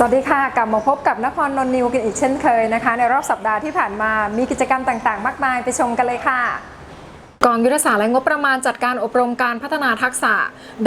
สวัสดีค่ะ กลับมาพบกับนครนนท์นิวกันอีกเช่นเคยนะคะ ในรอบสัปดาห์ที่ผ่านมามีกิจกรรมต่างๆ มากมายไปชมกันเลยค่ะกองยุทธศาสตร์และงบประมาณจัดการอบรมการพัฒนาทักษะ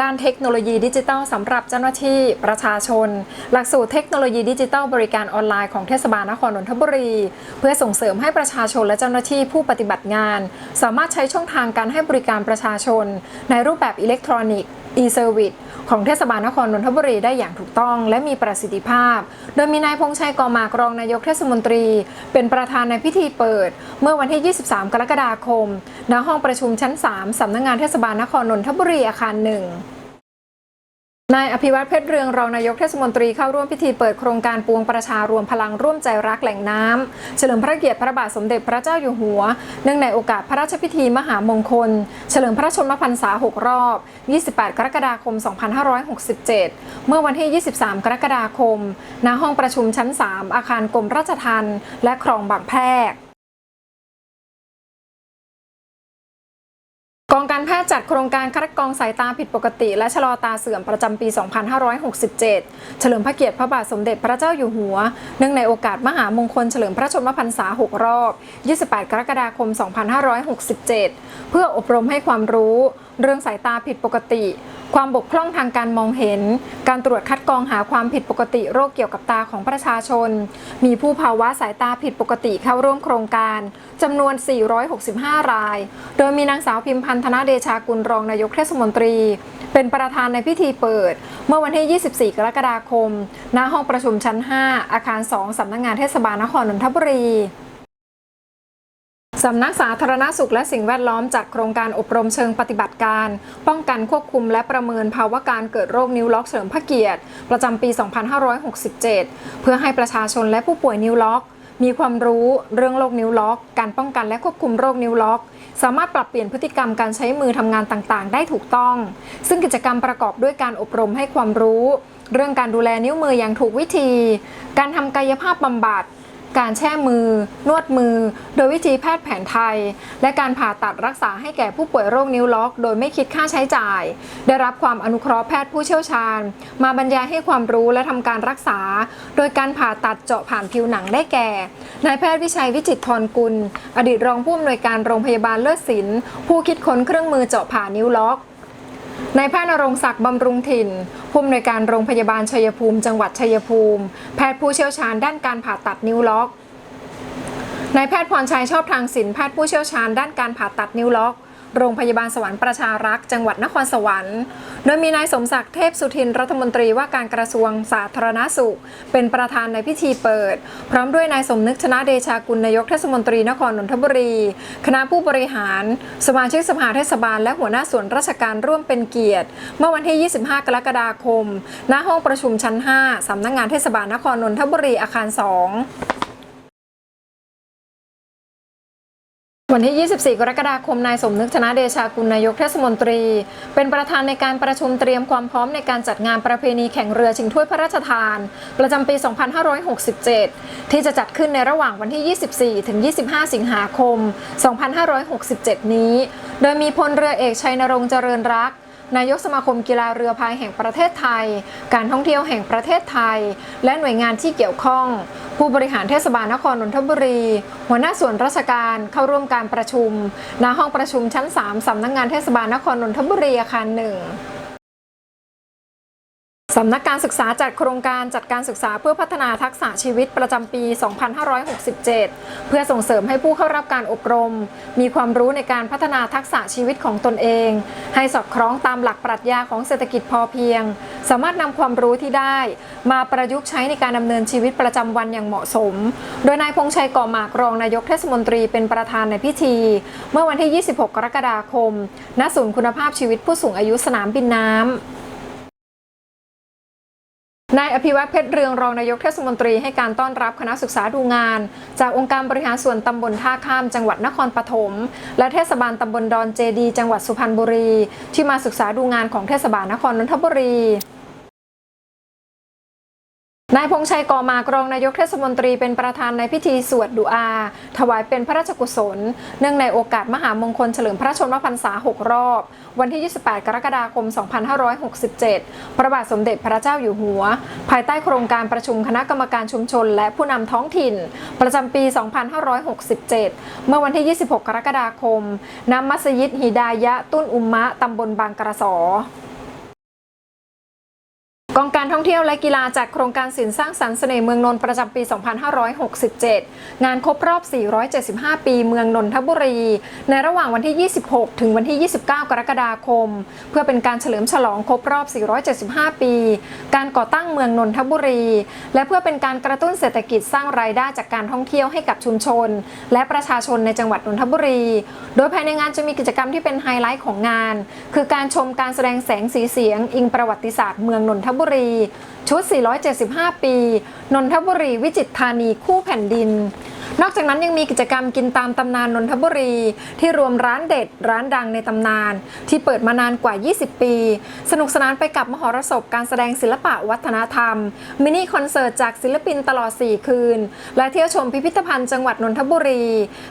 ด้านเทคโนโลยีดิจิทัลสำหรับเจ้าหน้าที่ประชาชน หลักสูตรเทคโนโลยีดิจิทัลบริการออนไลน์ของเทศบาลนครนนทบุรี เพื่อส่งเสริมให้ประชาชนและเจ้าหน้าที่ผู้ปฏิบัติงาน สามารถใช้ช่องทางการให้บริการประชาชน ในรูปแบบอิเล็กทรอนิกส์ e-service ของเทศบาลนครนนทบุรีได้อย่างถูกต้องและมีประสิทธิภาพ โดยมีนายพงชัยกอมากรองนายกเทศมนตรี เป็นประธานในพิธีเปิด เมื่อวันที่ 23 กรกฎาคม ณ ห้องประชุมชั้น 3สำนักงงานเทศบาลนครนนทบุรีอาคารหนึ่ง นายอภิวัตเพชรเรืองรองนายกเทศมนตรีเข้าร่วมพิธีเปิดโครงการปวงประชารวมพลังร่วมใจรักแหล่งน้ำเฉลิมพระเกียรติพระบาทสมเด็จพระเจ้าอยู่หัว เนื่องในโอกาสพระราชพิธีมหามงคล เฉลิมพระชนมพรรษา 6 รอบ 28 กรกฎาคม 2567 เมื่อวันที่ 23 กรกฎาคม ณห้องประชุมชั้น 3 อาคารกรมราชทัณฑ์และคลองบางแพรก กองการแพทย์จัดโครงการคัดกรองสายตาผิดปกติ และชะลอตาเสื่อมประจำปี 2567 เฉลิมพระเกียรติพระบาทสมเด็จพระเจ้าอยู่หัว เนื่องในโอกาสมหามงคลเฉลิมพระชนมพรรษา 6 รอบ 28 กรกฎาคม 2567 เพื่ออบรมให้ความรู้ เรื่องสายตาผิดปกติ ความบกพร่องทางการมองเห็น การตรวจคัดกรองหาความผิดปกติโรคเกี่ยวกับตาของประชาชน มีผู้ภาวะสายตาผิดปกติเข้าร่วมโครงการจำนวน 465 ราย โดยมีนางสาวพิมพันธนาเดชากุลรองนายกเทศมนตรี เป็นประธานในพิธีเปิด เมื่อวันที่ 24 กรกฎาคม ณ ห้องประชุมชั้น 5 อาคาร 2 สำนักงงานเทศบาลนครนนทบุรี สำนักสาธารณสุขและสิ่งแวดล้อมจัดโครงการอบรมเชิงปฏิบัติการ ป้องกันควบคุมและประเมินภาวะการเกิดโรคนิ้วล็อกเฉลิมพระเกียรติ ประจำปี 2567 เพื่อให้ประชาชนและผู้ป่วยนิ้วล็อก มีความรู้เรื่องโรคนิ้วล็อก การป้องกันและควบคุมโรคนิ้วล็อก สามารถปรับเปลี่ยนพฤติกรรมการใช้มือทำงานต่างๆ ได้ถูกต้อง ซึ่งกิจกรรมประกอบด้วยการอบรมให้ความรู้ เรื่องการดูแลนิ้วมืออย่างถูกวิธี การทำกายภาพบำบัด การแช่มือ นวดมือ โดยวิธีแพทย์แผนไทย และการผ่าตัดรักษาให้แก่ผู้ป่วยโรคนิ้วล็อก โดยไม่คิดค่าใช้จ่าย ได้รับความอนุเคราะห์แพทย์ผู้เชี่ยวชาญ มาบรรยายให้ความรู้และทำการรักษา โดยการผ่าตัดเจาะผ่านผิวหนังได้แก่นายแพทย์วิชัยวิจิตรทรกุล อดีตรองผู้อำนวยการโรงพยาบาลเลิศศิลป์ผู้คิดค้นเครื่องมือเจาะผ่านิ้วล็อก นายแพทย์นรงศักดิ์บำรุงถิ่น ผู้อำนวยการโรงพยาบาลชัยภูมิ จังหวัดชัยภูมิ แพทย์ผู้เชี่ยวชาญด้านการผ่าตัดนิ้วล็อกนายแพทย์พรชัยชอบทางศิลป์แพทย์ผู้เชี่ยวชาญด้านการผ่าตัดนิ้วล็อก โรงพยาบาลสวรรค์ประชารักษ์จังหวัดนครสวรรค์ โดยมีนายสมศักดิ์เทพสุทินรัฐมนตรีว่าการกระทรวงสาธารณสุข เป็นประธานในพิธีเปิด พร้อมด้วยนายสมนึกชนะเดชากุลนายกเทศมนตรีนครนนทบุรี คณะผู้บริหาร สมาชิกสภาเทศบาล และหัวหน้าส่วนราชการร่วมเป็นเกียรติ เมื่อวันที่ 25 กรกฎาคม ณห้องประชุมชั้น 5สำนักงานเทศบาลนครนนทบุรีอาคาร 2 วันที่ 24 กรกฎาคม นายสมนึกชนะเดชากุลนายกเทศมนตรี เป็นประธานในการประชุมเตรียมความพร้อมในการจัดงานประเพณีแข่งเรือชิงถ้วยพระราชทาน ประจำปี 2567 ที่จะจัดขึ้นในระหว่างวันที่ 24 ถึง 25 สิงหาคม 2567 นี้ โดยมีพลเรือเอกชัยนรงค์เจริญรัก นายกสมาคมกีฬาเรือพายแห่งประเทศไทย การท่องเที่ยวแห่งประเทศไทย และหน่วยงานที่เกี่ยวข้อง ผู้บริหารเทศบาลนครนนทบุรี หัวหน้าส่วนราชการเข้าร่วมการประชุมณห้องประชุมชั้น 3สำนักงงานเทศบาลนครนนทบุรีอาคารหนึ่ง สำนักการศึกษาจัดโครงการจัดการศึกษาเพื่อพัฒนาทักษะชีวิตประจำปี 2567 เพื่อส่งเสริมให้ผู้เข้ารับการอบรม มีความรู้ในการพัฒนาทักษะชีวิตของตนเอง ให้สอดคล้องตามหลักปรัชญาของเศรษฐกิจพอเพียง สามารถนำความรู้ที่ได้ มาประยุกต์ใช้ในการดำเนินชีวิตประจำวันอย่างเหมาะสม โดยนายพงชัยก่อหมากรองนายกเทศมนตรีเป็นประธานในพิธี เมื่อวันที่ 26 กรกฎาคม ณ ศูนย์คุณภาพชีวิตผู้สูงอายุสนามบินน้ำ นายอภิวัตเพชรเรืองรองนายกเทศมนตรีให้การต้อนรับคณะศึกษาดูงาน จากองค์การบริหารส่วนตำบลท่าข้ามจังหวัดนครปฐมและเทศบาลตำบลดอนเจดี จังหวัดสุพรรณบุรี ที่มาศึกษาดูงานของเทศบาลนครนนทบุรี นายพงชัยกอมากรองนายกเทศมนตรีเป็นประธานในพิธีสวดดุอา ถวายเป็นพระราชกุศล เนื่องในโอกาสมหามงคลเฉลิมพระชนมพรรษา 6 รอบ วันที่ 28 กรกฎาคม 2567 พระบาทสมเด็จพระเจ้าอยู่หัว ภายใต้โครงการประชุมคณะกรรมการชุมชน และผู้นำท้องถิ่น ประจำปี 2567 เมื่อวันที่ 26 กรกฎาคมณมัสยิดฮิดายะตุ้นอุมมะตำบลบางกระสอกองการ องเที่ยวและกีฬาจากโครงการสินสร้างสรรค์เสน่ห์เมืองนนท์ประจำปี 2567 งานครบรอบ 475 ปีเมืองนนทบุรี ในระหว่างวันที่ 26 ถึงวันที่ 29 กรกฎาคม เพื่อเป็นการเฉลิมฉลองครบรอบ 475 ปี การก่อตั้งเมืองนนทบุรี และเพื่อเป็นการกระตุ้นเศรษฐกิจสร้างรายได้จากการท่องเที่ยวให้กับชุมชน และประชาชนในจังหวัดนนทบุรี โดยภายในงานจะมีกิจกรรมที่เป็นไฮไลท์ของงาน คือการชมการแสดงแสงสีเสียง อิงประวัติศาสตร์เมืองนนทบุรีชุด 475 ปี นนทบุรีวิจิตรธานีคู่แผ่นดิน นอกจากนั้นยังมีกิจกรรมกินตามตำนานนนทบุรี ที่รวมร้านเด็ดร้านดังในตำนาน ที่เปิดมานานกว่า 20 ปี สนุกสนานไปกับมหรสพการแสดงศิลปะวัฒนธรรม มินิคอนเสิร์ตจากศิลปินตลอด 4 คืน และเที่ยวชมพิพิธภัณฑ์จังหวัดนนทบุรี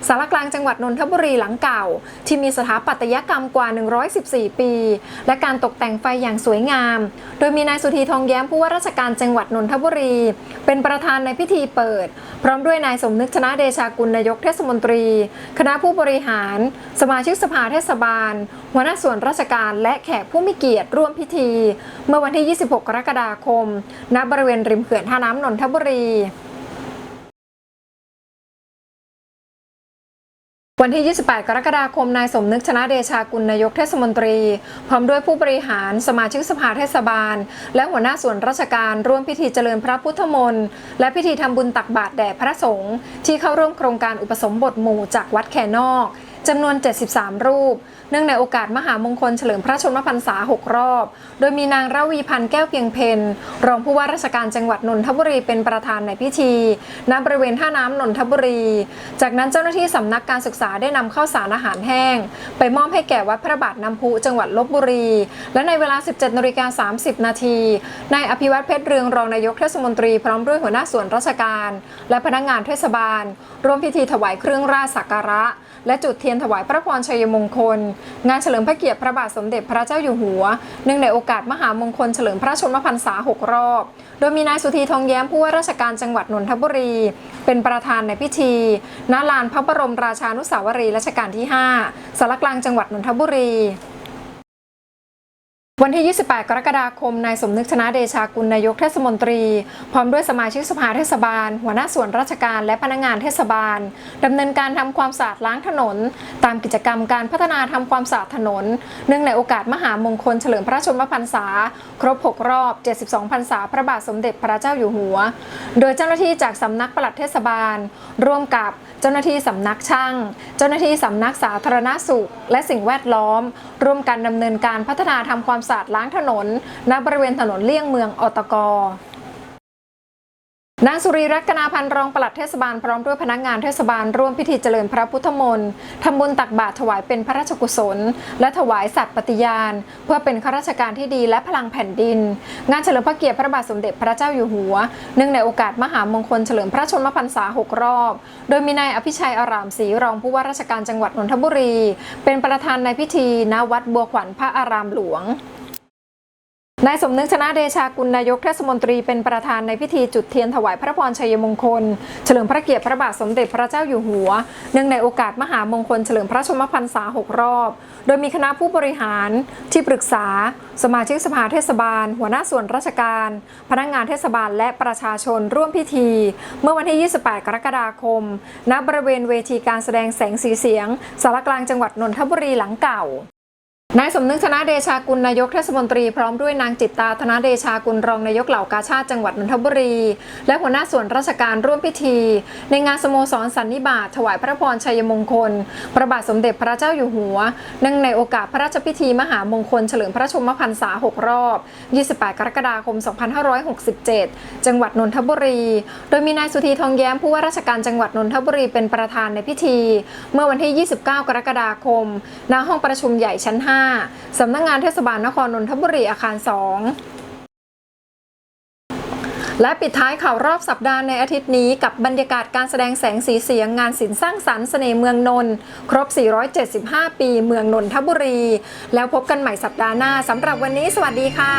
สารกลางจังหวัดนนทบุรีหลังเก่า ที่มีสถาปัตยกรรมกว่า 114 ปี และการตกแต่งไฟอย่างสวยงาม โดยมีนายสุธีทองแย้มผู้ว่าราชการจังหวัดนนทบุรี เป็นประธานในพิธีเปิด พร้อมด้วยนายสมนึกชนะเดชากุลนายกเทศมนตรี คณะผู้บริหาร สมาชิกสภาเทศบาล หัวหน้าส่วนราชการและแขกผู้มีเกียรติร่วมพิธี เมื่อวันที่ 26 กรกฎาคม ณบริเวณริมเขื่อนท่าน้ำนนทบุรี วันที่ 28 กรกฎาคม นายสมนึกชนะเดชากุลนายกเทศมนตรี พร้อมด้วยผู้บริหาร สมาชิกสภาเทศบาล และหัวหน้าส่วนราชการร่วมพิธีเจริญพระพุทธมนต์และพิธีทำบุญตักบาตรแด่พระสงฆ์ที่เข้าร่วมโครงการอุปสมบทหมู่จากวัดแคนอก จำนวน 73 รูป เนื่องในโอกาสมหามงคลเฉลิมพระชนมพรรษา 6 รอบ โดยมีนางระวีพันธ์แก้วเพียงเพนรองผู้ว่าราชการจังหวัดนนทบุรีเป็นประธานในพิธีณบริเวณท่าน้ำนนทบุรี จากนั้นเจ้าหน้าที่สำนักการศึกษาได้นำข้าวสารอาหารแห้ง ไปมอบให้แก่วัดพระบาทน้ำพุจังหวัดลบบุรี และในเวลา 17นาฬิกา30 นาทีนายอภิวัตเพชรเรืองรองนายกเทศมนตรีพร้อมด้วยหัวหน้าส่วนราชการ และพนักงานเทศบาลร่วมพิธีถวายเครื่องราชสักการะ และจุดเทียนถวายพระพรชัยมงคล งานเฉลิมพระเกียรติพระบาทสมเด็จพระเจ้าอยู่หัวเนื่องในโอกาสมหามงคลเฉลิมพระชนมพรรษา 6 รอบ โดยมีนายสุธีทองแย้มผู้ว่าราชการจังหวัดนนทบุรี เป็นประธานในพิธีณลานพระบรมราชานุสาวรีย์รัชกาลที่ 5สารกลางจังหวัดนนทบุรี วันที่ 28 กรกฎาคม นายสมนึกชนะเดชากุลนายกเทศมนตรี พร้อมด้วยสมาชิกสภาเทศบาล หัวหน้าส่วนราชการและพนักงานเทศบาลดำเนินการทำความสะอาดล้างถนน ตามกิจกรรมการพัฒนาทำความสะอาดถนน เนื่องในโอกาสมหามงคลเฉลิมพระชนมพรรษา ครบ 6 รอบ 72 พรรษาพระบาทสมเด็จพระเจ้าอยู่หัว โดยเจ้าหน้าที่จากสำนักปลัดเทศบาล ร่วมกับเจ้าหน้าที่สำนักช่าง เจ้าหน้าที่สำนักสาธารณสุข และสิ่งแวดล้อม ร่วมกันดำเนินการพัฒนาทำความสะอาดล้างถนนณบริเวณถนนเลี่ยงเมืองอตกนางสุรีรัตนาพันธ์รองปลัดเทศบาลพร้อมด้วยพนักงานเทศบาลร่วมพิธีเจริญพระพุทธมนต์ทำบุญตักบาตรถวายเป็นพระราชกุศล และถวายสัตย์ปฏิญาณ เพื่อเป็นข้าราชการที่ดีและพลังแผ่นดิน งานเฉลิมพระเกียรติพระบาทสมเด็จพระเจ้าอยู่หัวเนื่องในโอกาสมหามงคลเฉลิมพระชนมพรรษา6รอบ โดยมีนายอภิชัยอารามศรีรองผู้ว่าราชการจังหวัดนนทบุรี เป็นประธานในพิธีณวัดบัวขวัญพระอารามหลวง นายสมนึกชนะเดชากุลนายกเทศมนตรีเป็นประธานในพิธีจุดเทียนถวายพระพรชัยมงคล เฉลิมพระเกียรติพระบาทสมเด็จพระเจ้าอยู่หัว เนื่องในโอกาสมหามงคลเฉลิมพระชนมพรรษา 6 รอบ โดยมีคณะผู้บริหารที่ปรึกษา สมาชิกสภาเทศบาล หัวหน้าส่วนราชการ พนักงานเทศบาลและประชาชนร่วมพิธี เมื่อวันที่ 28 กรกฎาคม ณบริเวณเวทีการแสดงแสงสีเสียงสารกลางจังหวัดนนทบุรีหลังเก่า นายสมนึกธนาเดชากุลนายกเทศมนตรีพร้อมด้วยนางจิตตาธนาเดชากุลรองนายกเหล่ากาชาติจังหวัดนนทบุรี และหัวหน้าส่วนราชการร่วมพิธี ในงานสโมสรสันนิบาตถวายพระพรชัยมงคล พระบาทสมเด็จพระเจ้าอยู่หัวเนื่องในโอกาสพระราชพิธีมหามงคลเฉลิมพระชนมพรรษา 6 รอบ 28 กรกฎาคม 2567 จังหวัดนนทบุรี โดยมีนายสุธีทองแย้มผู้ว่าราชการจังหวัดนนทบุรีเป็นประธานในพิธี เมื่อวันที่ 29 กรกฎาคมณห้องประชุมใหญ่ชั้น 5สำนักงานเทศบาลนครนนทบุรีอาคาร 2และปิดท้ายข่าวรอบสัปดาห์ในอาทิตย์นี้กับบรรยากาศการแสดงแสงสีเสียงงานศิลป์สร้างสรรค์เสน่ห์เมืองนนท์ครบ 475 ปีเมืองนนทบุรี แล้วพบกันใหม่สัปดาห์หน้าสำหรับวันนี้สวัสดีค่ะ